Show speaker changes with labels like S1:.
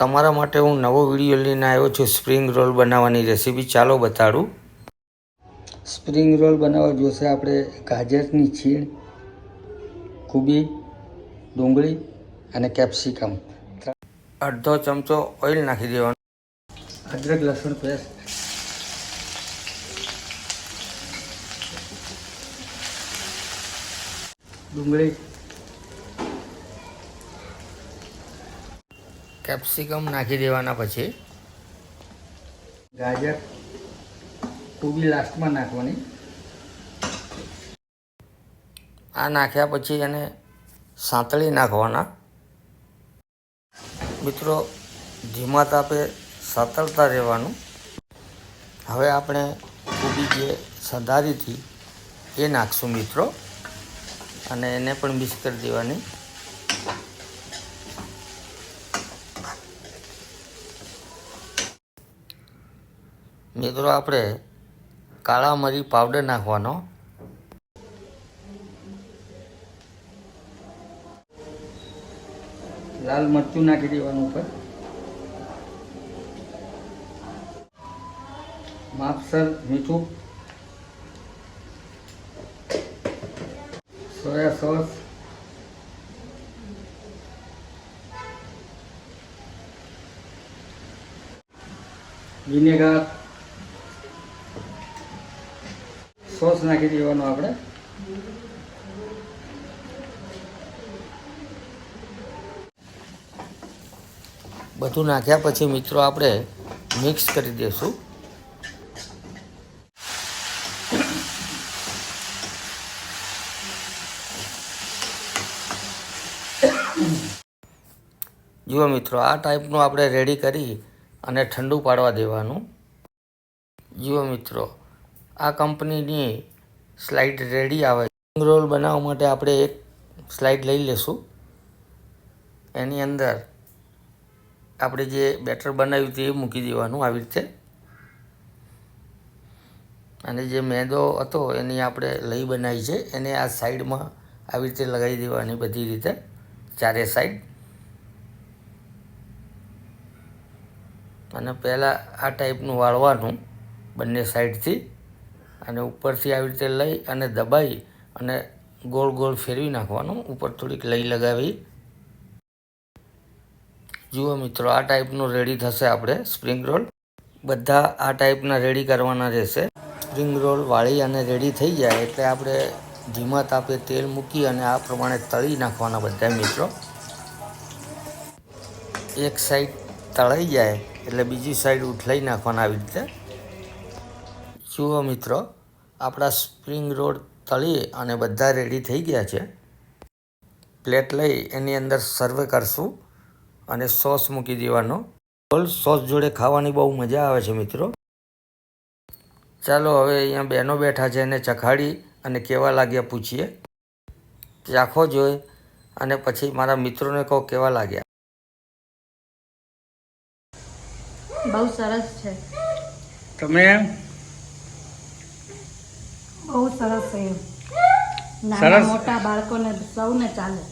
S1: તમારા માટે હું નવો વીડિયો લઈને આવ્યો છું. સ્પ્રિંગ રોલ બનાવવાની રેસીપી ચાલો બતાડું.
S2: સ્પ્રિંગ રોલ બનાવવા જોશે આપણે ગાજરની છીણ કુબી ડુંગળી અને કેપ્સિકમ.
S1: અડધો ચમચો ઓઇલ નાખી દેવાનો.
S2: અદરક લસણ પેસ્ટ. ડુંગળી
S1: કેપ્સિકમ નાખી દેવાના પછી
S2: ગાજર કોબી લાસ્ટમાં નાખવાની.
S1: આ નાખ્યા પછી એને સાંતળી નાખવાના. મિત્રો, ધીમા તાપે સાંતળતા રહેવાનું. હવે આપણે કોબી જે સધારી હતી એ નાખશું મિત્રો. અને એને પણ મિક્સ કરી દેવાની. મિત્રો, આપણે કાળા મરી પાવડર નાખવાનો.
S2: લાલ મરચું નાખી દેવાનું ઉપર. માપસર, મીઠું. Soya sauce. વિનેગર. સોસ નાખી દેવાનો આપણે.
S1: બધું નાખ્યા પછી મિત્રો આપણે મિક્સ કરી દઈશું જુઓ મિત્રો, આ ટાઈપનું આપણે રેડી કરી અને ઠંડુ પાડવા દેવાનું. જુઓ મિત્રો આ કંપનીની સ્લાઇડ રેડી આવે રોલ બનાવવા માટે આપણે એક સ્લાઇડ લઈ લેશું. એની અંદર આપણે જે બેટર બનાવ્યું હતું એ મૂકી દેવાનું આવી રીતે. અને જે મેદો હતો એની આપણે લઈ બનાવી છે. એને આ સાઈડમાં આવી રીતે લગાવી દેવાની બધી રીતે. ચારે સાઈડ. અને પહેલાં આ ટાઈપનું વાળવાનું બંને સાઈડથી. અને ઉપરથી આવી રીતે લઈ અને દબાઈ અને ગોળ ગોળ ફેરવી નાખવાનું, ઉપર થોડીક લઈ લગાવી. જુઓ મિત્રો, આ ટાઈપનું રેડી થશે આપણે સ્પ્રિંગ રોલ. બધા આ ટાઈપના રેડી કરવાના રહેશે. સ્પ્રિંગ રોલ વાળી અને રેડી થઈ જાય એટલે આપણે ધીમા તાપે તેલ મૂકી અને આ પ્રમાણે તળી નાખવાના બધા મિત્રો. એક સાઈડ તળાઈ જાય એટલે બીજી સાઈડ ઉઠલાઈ નાખવાના આવી રીતે. જુઓ મિત્રો આપણા સ્પ્રિંગ રોડ તળી અને બધા રેડી થઈ ગયા છે. પ્લેટ લઈ એની અંદર સર્વ કરશું અને સોસ મૂકી દેવાનો. રોલ સોસ જોડે ખાવાની બહુ મજા આવે છે મિત્રો. ચાલો હવે અહીંયા બહેનો બેઠા છે એને ચખાડી અને કેવા લાગ્યા પૂછીએ. ચાખો જોઈ અને પછી મારા મિત્રોને કહો કેવા લાગ્યા.
S3: બહુ સરસ છે.
S2: તમે
S3: બહુ સરસ છે નાના. મોટા બાળકોને સૌને ચાલે